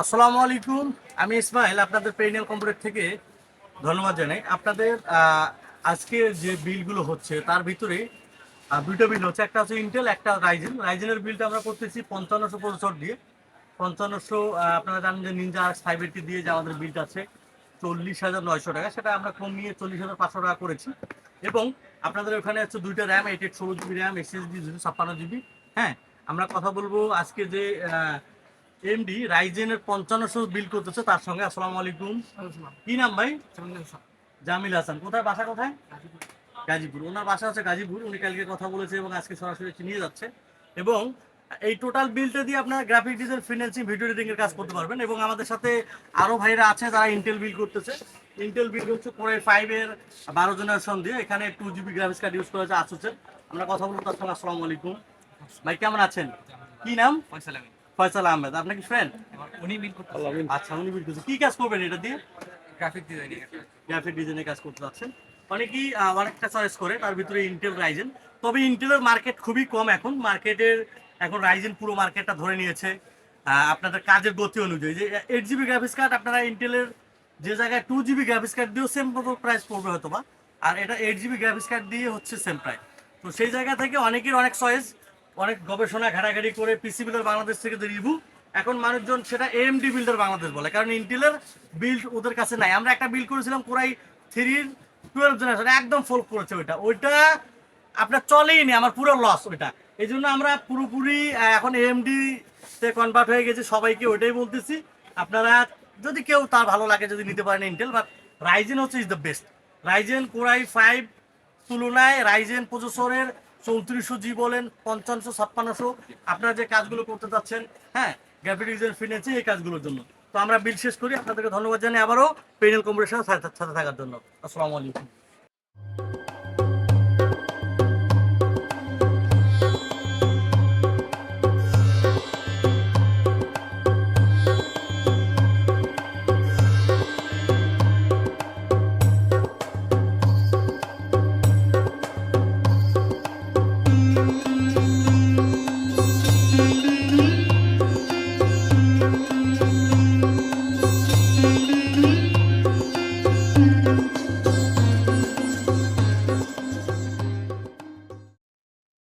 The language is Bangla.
আসসালামু আলাইকুম। আমি ইসমাইল, আপনাদের পেরিনিয়াল কম্পিউটার থেকে ধন্যবাদ জানাই। আপনাদের আজকে যে বিলগুলো হচ্ছে, তার ভিতরে দুটো বিল হচ্ছে। একটা হচ্ছে ইন্টেল একটা রাইজেন রাইজেনের বিলটা আমরা করতেছি পঞ্চান্নশো প্রসেসর দিয়ে। পঞ্চান্নশো আপনারা জানেন যে নিনজা আর ফাইভ এইটটি দিয়ে যে আমাদের বিলটা আছে, চল্লিশ হাজার নয়শো টাকা। সেটা আমরা কমিয়ে চল্লিশ হাজার পাঁচশো টাকা করেছি। এবং আপনাদের ওখানে হচ্ছে দুইটা র্যাম এইট এইট ষোলো জিবি র্যাম এসএসডি দুশো ছাপ্পান্ন জিবি হ্যাঁ আমরা কথা বলব আজকে যে এমডি রাইজেনের পঞ্চান্নশো বিল করতেছে তার সঙ্গে। আসসালামু আলাইকুম। কি নাম ভাই? জামিল হাসান। কোথায় বাসা কোথায়? গাজীপুর। ওনার বাসা হচ্ছে গাজীপুর। উনি কালকে কথা বলেছে এবং আজকে সরাসরি নিয়ে যাচ্ছে। এবং এই টোটাল বিলটা দিয়ে আপনারা graphic design financing video editing এর কাজ করতে পারবেন এবং আমাদের সাথে আরও ভাইরা আছে যারা ইন্টেল বিল করতেছে। ইন্টেল বিল হচ্ছে কোরে ফাইভ এর বারো জেনারেশন দিয়ে এখানে two GB graphics card use করেছে আসুসের আমরা কথা বলব তার সঙ্গে আসসালামু আলাইকুম। ভাই কেমন আছেন? কি নাম? ফয়সাল আমিন ফয়সাল আহমেদ আপনার কি ফ্রেন্ড উনি মিল করতে আচ্ছা উনি বিল করছে কি কাজ করবেন এটা দিয়ে? গ্রাফিক ডিজাইনিং গ্রাফিক ডিজাইনের কাজ করতে যাচ্ছেন। অনেকেই অনেকটা চয়েস করে তার ভিতরে ইন্টেল রাইজেন তবে ইন্টেলের মার্কেট খুবই কম এখন। মার্কেটের এখন রাইজেন পুরো মার্কেটটা ধরে নিয়েছে। আপনাদের কাজের গতি অনুযায়ী। যে এইট জিবি গ্রাফিক্স কার্ড আপনারা ইন্টেলের যে জায়গায় টু জিবি গ্রাফিক্স কার্ড দিয়েও সেম প্রাইস পড়বে হয়তো বা আর এটা এইট জিবি গ্রাফিক্স কার্ড দিয়ে হচ্ছে সেম প্রাইস তো সেই জায়গা থেকে অনেকের অনেক চয়েস অনেক গবেষণা ঘাটাঘাটি করে পিসি বিল্ডার বাংলাদেশ থেকে যে রিভিউ এখন মানুষজন সেটা এএমডি বিল্ডার বাংলাদেশ বলে। কারণ ইন্টেলের বিল্ড ওদের কাছে নাই। আমরা একটা বিল্ড করেছিলাম কোরাই থ্রির টুয়েলভ জেনারেশন একদম ফোল্ড করেছে ওইটা। ওইটা আপনার চলেই নি, আমার পুরো লস ওইটা। এই জন্য আমরা পুরোপুরি এখন এএমডি তে কনভার্ট হয়ে গেছে, সবাইকে ওইটাই বলতেছি। আপনারা যদি কেউ তার ভালো লাগে যদি নিতে পারেন ইন্টেল বাট রাইজেন হচ্ছে is the best Ryzen core i five তুলনায় রাইজেন প্রসেসরের চৌত্রিশশো জি বলেন, পঞ্চান্নশো, ছাপ্পান্নশো, আপনারা যে কাজগুলো করতে চাচ্ছেন হ্যাঁ গ্রাফিক ডিজাইন এই কাজগুলোর জন্য। তো আমরা বিল শেষ করি, আপনাদেরকে ধন্যবাদ জানাই আবারও পেনেল সাথে সাথে থাকার জন্য। আসসালামু আলাইকুম।